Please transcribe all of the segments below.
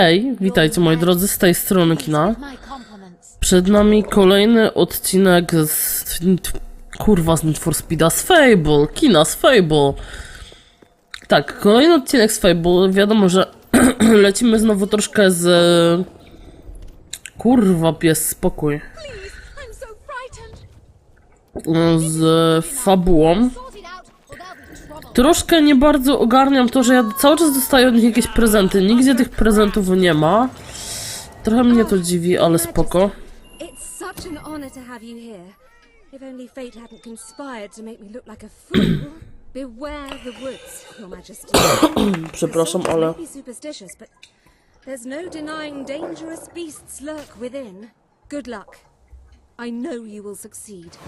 Hej, witajcie moi drodzy z tej strony kina. Przed nami kolejny odcinek z... Kurwa, z Need for Speeda z Fable, kina z Fable. Tak, kolejny odcinek z Fable. Wiadomo, że lecimy znowu troszkę z... Kurwa, pies, spokój. Z fabułą. Troszkę nie bardzo ogarniam to, że ja cały czas dostaję od nich jakieś prezenty. Nigdzie tych prezentów nie ma. Trochę mnie to dziwi, ale spoko. Przepraszam, ale... there's no denying dangerous beasts lurk within. Good luck. I know you will succeed.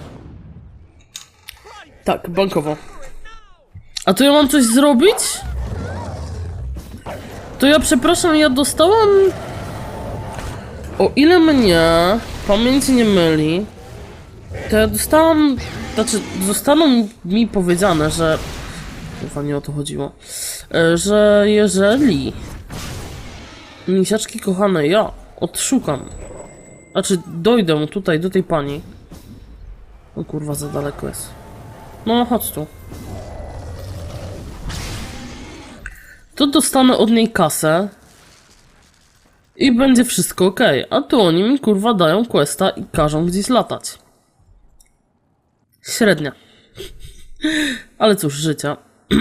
Tak, bankowo. A to ja mam coś zrobić? To ja przepraszam, ja dostałam... O ile mnie pamięć nie myli, to ja dostałam... Znaczy, zostało mi powiedziane, że... Chyba nie o to chodziło. E, Że jeżeli... Misiaczki kochane, ja odszukam. Znaczy, dojdę tutaj do tej pani. O kurwa, za daleko jest. No, chodź tu. To dostanę od niej kasę. I będzie wszystko ok. A tu oni mi kurwa dają questa i każą gdzieś latać. Średnia. Ale cóż, życia.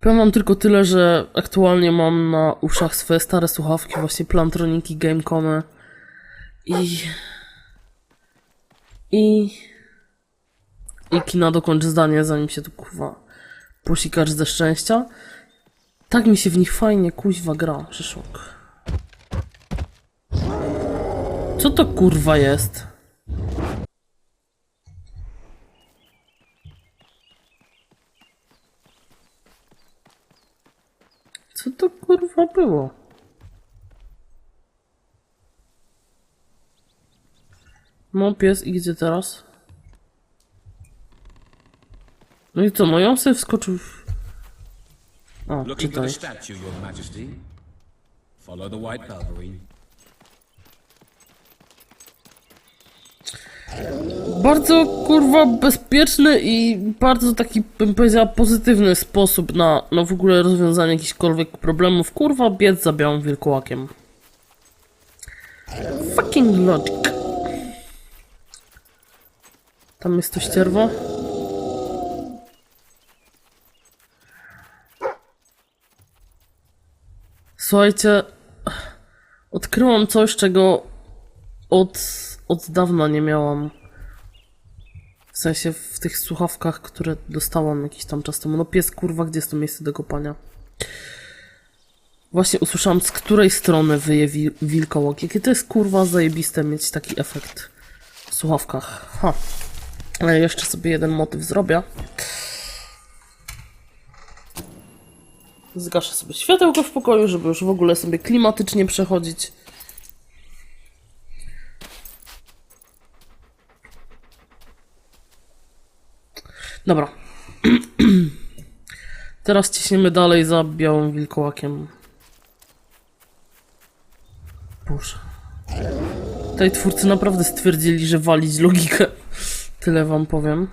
Powiem wam tylko tyle, że aktualnie mam na uszach swoje stare słuchawki, właśnie Plantroniki, Gamecomy i... I... I kina dokończy zdanie, zanim się tu kurwa posikasz ze szczęścia. Tak mi się w nich fajnie kuźwa gra, przyszłok. Co to kurwa jest? Co to kurwa było? No pies i gdzie teraz? No i co, no ja sobie wskoczył w... O, Looking for the czytaj. statue, Your Majesty. Follow the White Calvary. Bardzo kurwa bezpieczny i bardzo taki bym powiedziała pozytywny sposób na, na w ogóle rozwiązanie jakichkolwiek problemów. Kurwa biec za białym wilkołakiem. Fucking logic. Tam jest to ścierwo. Słuchajcie, odkryłam coś, czego od, od dawna nie miałam. W sensie w tych słuchawkach, które dostałam jakiś tam czas temu. No pies, kurwa, gdzie jest to miejsce do kopania? Właśnie usłyszałam, z której strony wyje wi- wilkołak. Jakie to jest, kurwa, zajebiste mieć taki efekt w słuchawkach. Ha. Ale jeszcze sobie jeden motyw zrobię. Zgaszę sobie światełko w pokoju, żeby już w ogóle sobie klimatycznie przechodzić. Dobra. Teraz ciśniemy dalej za białym wilkołakiem. Boże. Tutaj twórcy naprawdę stwierdzili, że walić logikę. Tyle wam powiem.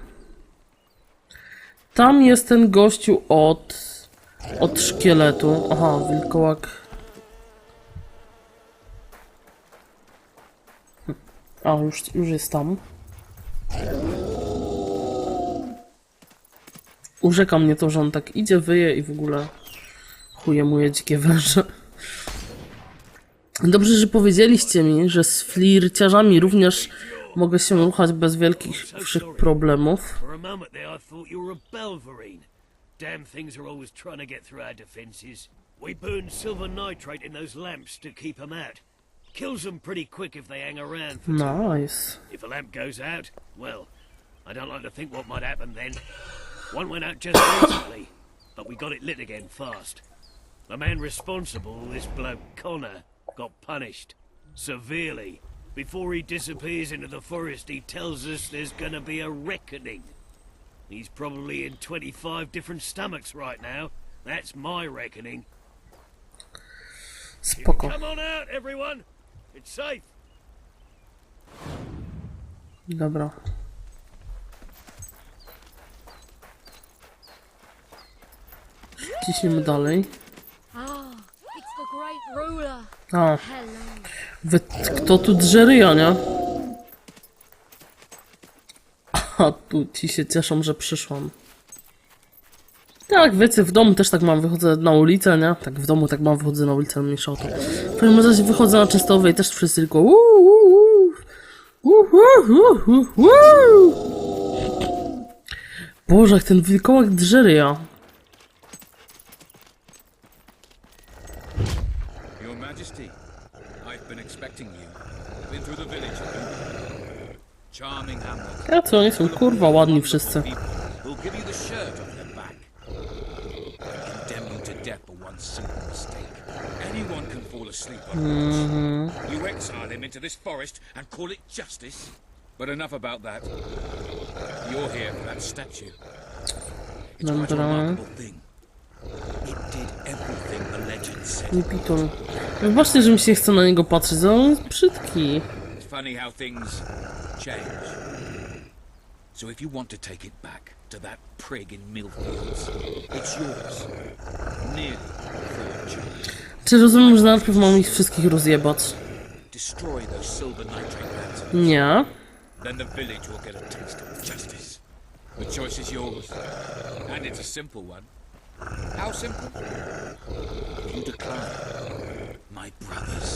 Tam jest ten gościu od... od szkieletu. Aha, wilkołak. A, już, już jest tam. Urzeka mnie to, że on tak idzie, wyje i w ogóle chuje moje dzikie węże. Dobrze, że powiedzieliście mi, że z flirciarzami również mogę się ruchać bez wielkich problemów. Damn things are always trying to get through our defenses. We burn silver nitrate in those lamps to keep 'em out. Kills 'em pretty quick if they hang around for Nice. If a lamp goes out, well, I don't like to think what might happen then. One went out just recently, but we got it lit again fast. The man responsible, this bloke Connor, got punished severely. Before he disappears into the forest, he tells us there's gonna be a reckoning. He's probably in 25 different stomachs right now. That's my reckoning. Spoko. Come on out, everyone. It's safe. Dobra. Ciśniemy dalej. Ah, it's the great ruler. A, Hello. wy, kto tu drze ryja, nie? A tu ci się cieszą, że przyszłam. Tak, wiecie, w domu też tak mam, wychodzę na ulicę, nie? Tak w domu tak mam, wychodzę na ulicę, mniejsza o to. W każdym razie wychodzę na czystowej, też wszyscy tylko uuu, uuu, uuu, uuu, uuu. Boże, jak ten wilkołak drze ryja. Your Majesty, I've been expecting you. Been through the village, Ja co, oni są kurwa ładni wszyscy. Who'll give you mm exile him into this forest and call it justice? But enough about that. You're here for that statue. It's quite a Dobra. remarkable thing. It did everything the legend said. Nie piton. Wybaczcie, że mi się chce na niego patrzeć, ale on jest brzydki. Funny how things change. So if you want to take it back to that prig in Millfields, it's yours. Nearly for a job. Czy rozumiem, że najpierw mam ich wszystkich rozjebać? Destroy those silver nitrate lanterns. Nie. Then the village will get a taste of justice. The choice is yours. And it's a simple one. How simple? If you decline, my brothers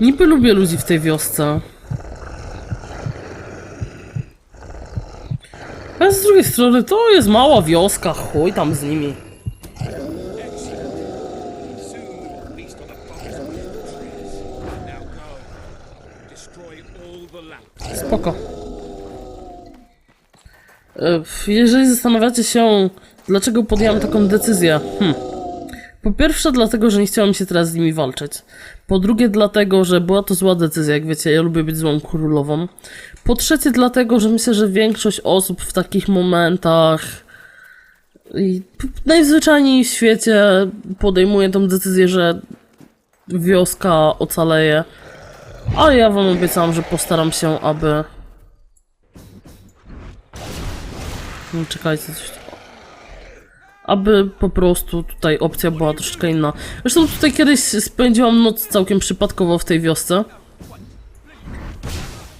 Niby lubię ludzi w tej wiosce. Ale z drugiej strony to jest mała wioska, chuj tam z nimi. Spoko. E, Jeżeli zastanawiacie się, dlaczego podjęłam taką decyzję, hmm. Po pierwsze, dlatego, że nie chciałam się teraz z nimi walczyć. Po drugie, dlatego, że była to zła decyzja, jak wiecie, ja lubię być złą królową. Po trzecie, dlatego, że myślę, że większość osób w takich momentach najzwyczajniej w świecie podejmuje tą decyzję, że wioska ocaleje. A ja wam obiecałam, że postaram się, aby No, czekajcie, coś. Aby po prostu tutaj opcja była troszeczkę inna. Zresztą tutaj kiedyś spędziłam noc całkiem przypadkowo w tej wiosce.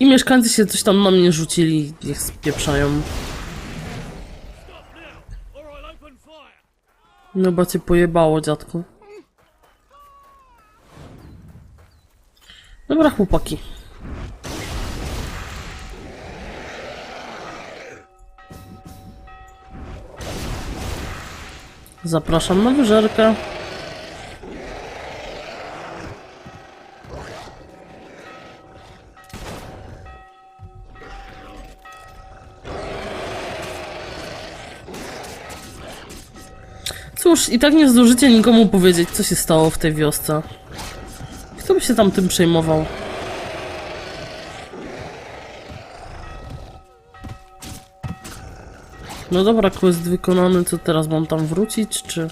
I mieszkańcy się coś tam na mnie rzucili, niech spieprzają. No bo cię pojebało, dziadku. Dobra, chłopaki. Zapraszam na wyżerkę. Cóż, i tak nie zdążycie nikomu powiedzieć, co się stało w tej wiosce. Kto by się tam tym przejmował? No dobra, quest wykonany, co teraz mam tam wrócić, czy...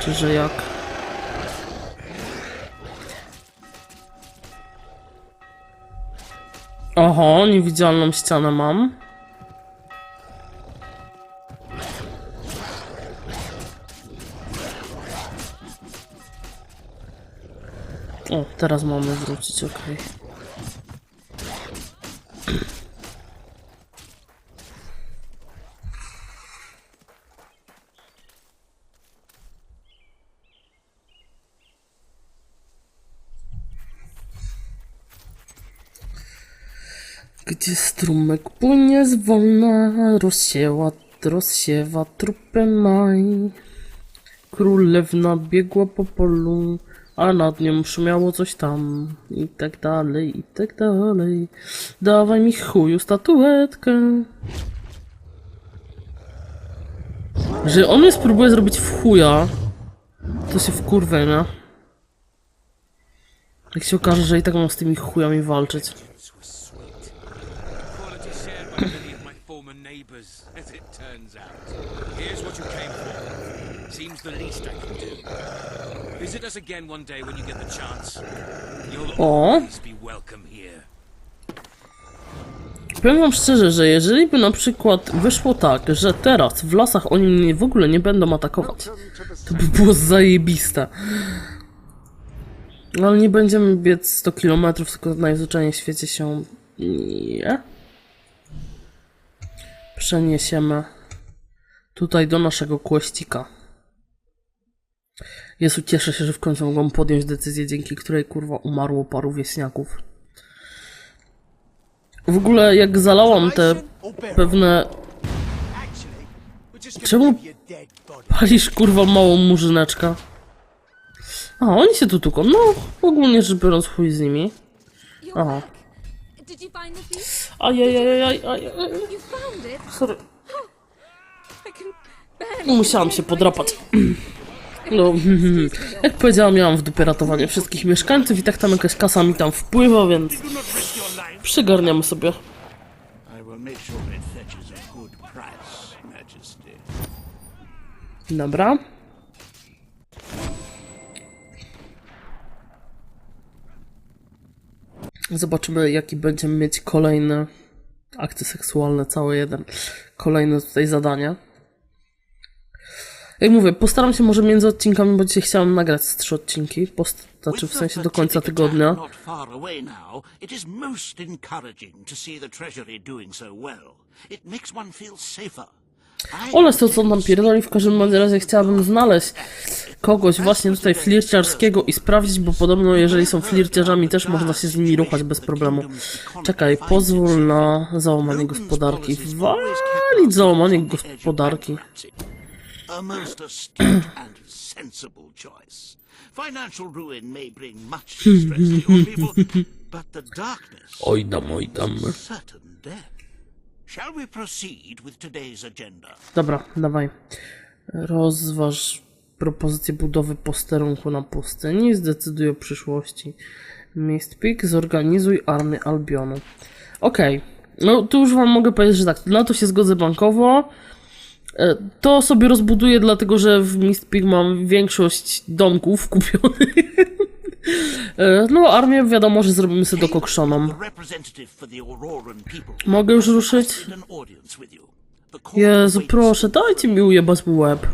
Czy że jak? Oho, niewidzialną ścianę mam. O, teraz mamy wrócić, okej. Gdzie strumyk płynie zwolna, rozsiewa, rozsiewa trupy maj. Królewna biegła po polu, a nad nią szumiało coś tam. I tak dalej, i tak dalej. Dawaj mi chuju statuetkę. Że on mnie spróbuje zrobić w chuja, to się wkurwę, nie? Jak się okaże, że i tak mam z tymi chujami walczyć. By many of my former neighbours, as it turns out. Here's what you came for. Seems the least I can do. Visit us again one day when you get the chance. You'll always be welcome here. Powiem wam szczerze, że jeżeli by na przykład wyszło tak, że teraz w lasach oni mnie w ogóle nie będą atakować, to by było zajebiste. No ale nie będziemy biec 100 km, tylko najzwyczajniej w świecie się nie przeniesiemy tutaj do naszego kłeścika. Jezu, cieszę się, że w końcu mogłam podjąć decyzję, dzięki której kurwa umarło paru wieśniaków. W ogóle jak zalałam te pewne... Czemu palisz kurwa małą murzyneczka? A, oni się tu tuką. No, ogólnie rzecz biorąc chuj z nimi. Aha. Back. Did you find the thief? Ajajajaj, ajaj. You found it? Sorry. I can barely Musiałam się podrapać. No, jak powiedziałam, miałam w dupie ratowanie wszystkich mieszkańców i tak tam jakaś kasa mi tam wpływa, więc przygarniamy sobie. I will make sure it fetches a good price, Majesty. Dobra. Zobaczymy, jaki będziemy mieć kolejny akty seksualne, cały jeden. Kolejne tutaj zadanie. Jak mówię, postaram się może między odcinkami, bo dzisiaj chciałam nagrać z trzy odcinki, post- znaczy w sensie do końca tygodnia. Ole, to co tam pierdoli, w każdym razie chciałabym znaleźć kogoś właśnie tutaj flirciarskiego i sprawdzić, bo podobno jeżeli są flirciarzami też można się z nimi ruchać bez problemu. Czekaj, pozwól na załamanie gospodarki. Walić załamanie gospodarki. Oj dam, oj dam. Dobra, dawaj. Rozważ propozycję budowy posterunku na pustyni. Zdecyduj o przyszłości. Mistpeak, zorganizuj armię Albionu. Okej. No, tu już wam mogę powiedzieć, że tak, na to się zgodzę bankowo. E, To sobie rozbuduję, dlatego że w Mistpeak mam większość domków kupionych. E, No, armię wiadomo, że zrobimy sobie Auroran people. Mogę już ruszyć? Jezu, proszę, dajcie mi ujebać łeb.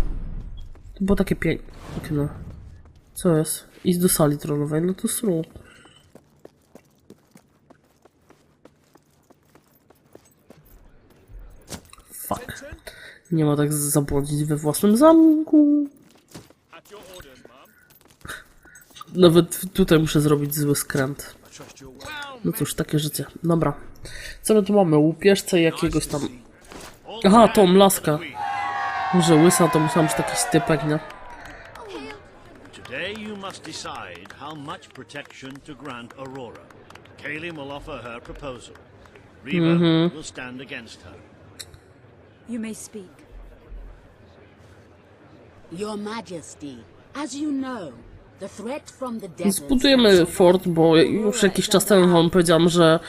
To było takie piękne. No. Co jest? Idź do sali trollowej, no to sru. Fuck. Nie ma tak zabłądzić we własnym zamku. Nawet tutaj muszę zrobić zły skręt. No cóż, takie życie. Dobra. Co my tu mamy? Łupieżce jakiegoś tam... Aha, tą laskę. Że łysa to myślałam, że jakiś typek, nie? Today you must decide how much protection to grant Aurora. Kalim will offer her proposal. Reva will stand against her. You may speak. Your Majesty, as you know, the threat from the Zbudujemy fort, bo już jakiś czas temu wam powiedziałam, że,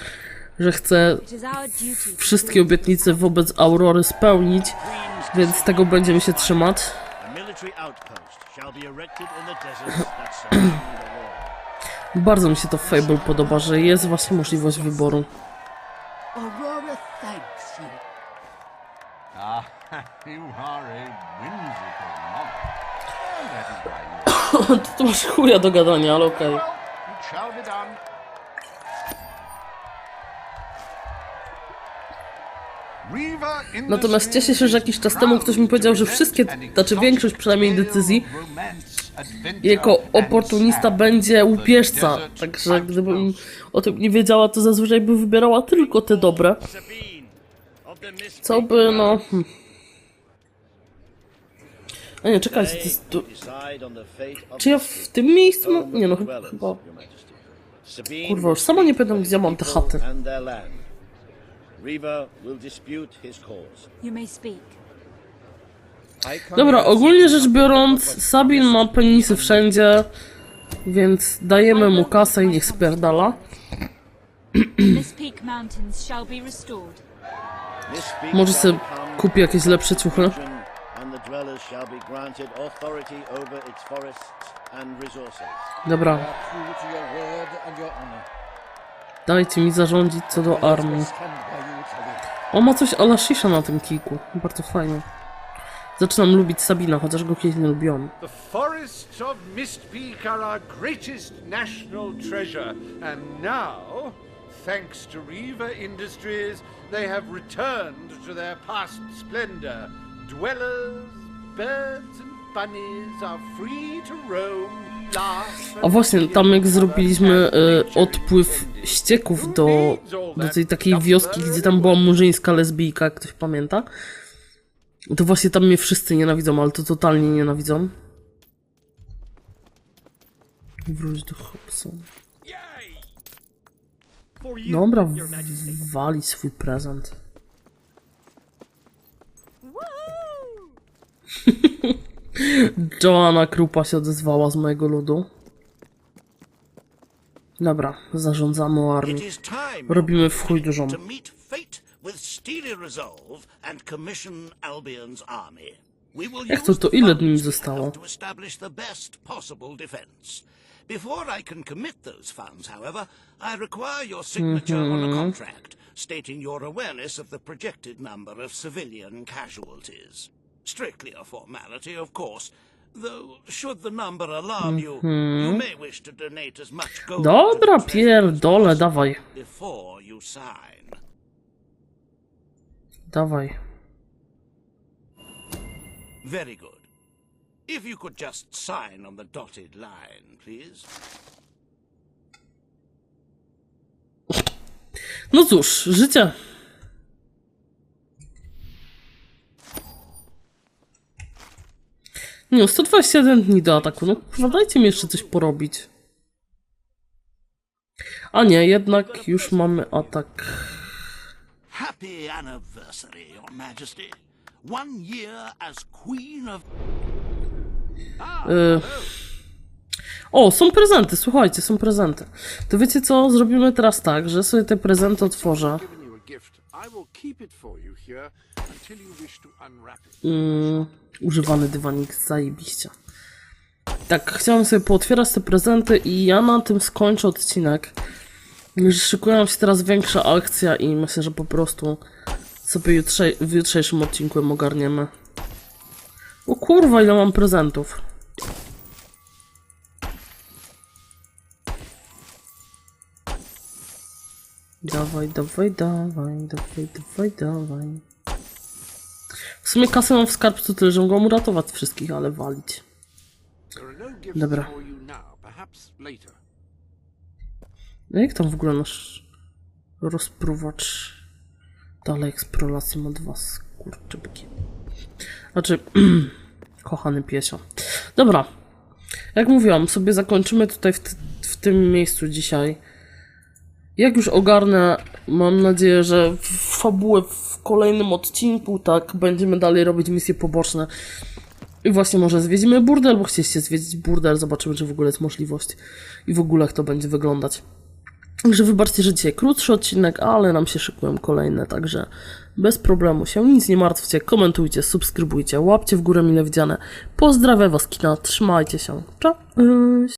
że duty wszystkie obietnice wobec Aurory spełnić, więc tego będziemy się trzymać. Bardzo mi się to w Fable podoba, że jest właśnie możliwość wyboru. You. Ah, Ty masz chuja do gadania, ale okej. Well, Natomiast cieszę się, że jakiś czas temu ktoś mi powiedział, że wszystkie, znaczy większość przynajmniej decyzji jako oportunista będzie łupieżca. Także gdybym o tym nie wiedziała, to zazwyczaj by wybierała tylko te dobre. Co by, no... Hmm. A nie, czekajcie, to jest Czy ja w tym miejscu? Nie no, chyba... Kurwa, już sama nie pamiętam, gdzie mam te chaty. Reva will dispute his cause. You may speak. Dobra, ogólnie rzecz biorąc, Sabin ma penisy wszędzie. Więc dajemy mu kasę i niech spierdala. Miss Peak Mountains shall be restored. Może sobie kupi jakieś lepsze ciuchy. And the dwellers shall be granted authority over its forests and resources. Dobra, dajcie mi zarządzić co do armii. On ma coś ala Shisha na tym kiku. Bardzo fajnie. Zaczynam lubić Sabina, chociaż go kiedyś nie lubiłam. The forests of Mist Peak are our greatest national treasure, and now, thanks to Reaver Industries, they have returned to their past splendor. Dwellers, birds, and bunnies are free to roam. A właśnie, tam jak zrobiliśmy y, odpływ ścieków do, do tej takiej wioski, gdzie tam była murzyńska lesbijka, jak ktoś pamięta, to właśnie tam mnie wszyscy nienawidzą, ale to totalnie nienawidzą. Wróć do Hobsona. Dobra, wali swój prezent. Joanna Krupa się odezwała z mojego ludu. Dobra, zarządzamy o armii. time Robimy w chuj dużą. Jak to, to ile dni zostało? Before I can commit those funds, however, I require your signature on Mm-hmm. a contract stating your awareness of the projected number of civilian casualties. Strictly a formality, of course. Though, should the number alarm you, you may wish to donate as much gold to. Dobra, the possible dawaj. before you sign. Dawaj. Very good. If you could just sign on the dotted line, please. No cóż, życie. Nie, 121 dni do ataku. No kurwa, dajcie mi jeszcze coś porobić. A nie, jednak już mamy atak. Happy anniversary, Your Majesty. One year as Queen of. Y... O, są prezenty, słuchajcie, są prezenty. To wiecie co? Zrobimy teraz tak, że sobie te prezenty otworzę. Mm, używany dywanik, zajebiście. Tak, chciałam sobie pootwierać te prezenty i ja na tym skończę odcinek. Szykują się teraz większa akcja i myślę, że po prostu sobie jutrze, w jutrzejszym odcinku ją ogarniemy. O kurwa, ile mam prezentów. Dawaj, dawaj, dawaj, dawaj, dawaj, dawaj. Sumie kasę mam w skarbcu tyle, że mogę uratować wszystkich, ale walić. Dobra. No jak tam w ogóle nasz rozpruwacz dalej eksploracji ma dwa skurczybyki. Znaczy, kochany piesio. Dobra. Jak mówiłam, sobie zakończymy tutaj w, w tym miejscu dzisiaj. Jak już ogarnę, mam nadzieję, że fabułę w kolejnym odcinku, tak, będziemy dalej robić misje poboczne. I właśnie może zwiedzimy burdel, bo chcieliście zwiedzić burdel, zobaczymy, czy w ogóle jest możliwość i w ogóle jak to będzie wyglądać. Także wybaczcie, że dzisiaj krótszy odcinek, ale nam się szykują kolejne, także bez problemu się nic nie martwcie, komentujcie, subskrybujcie, łapcie w górę mile widziane. Pozdrawiam was kina, trzymajcie się. Cześć!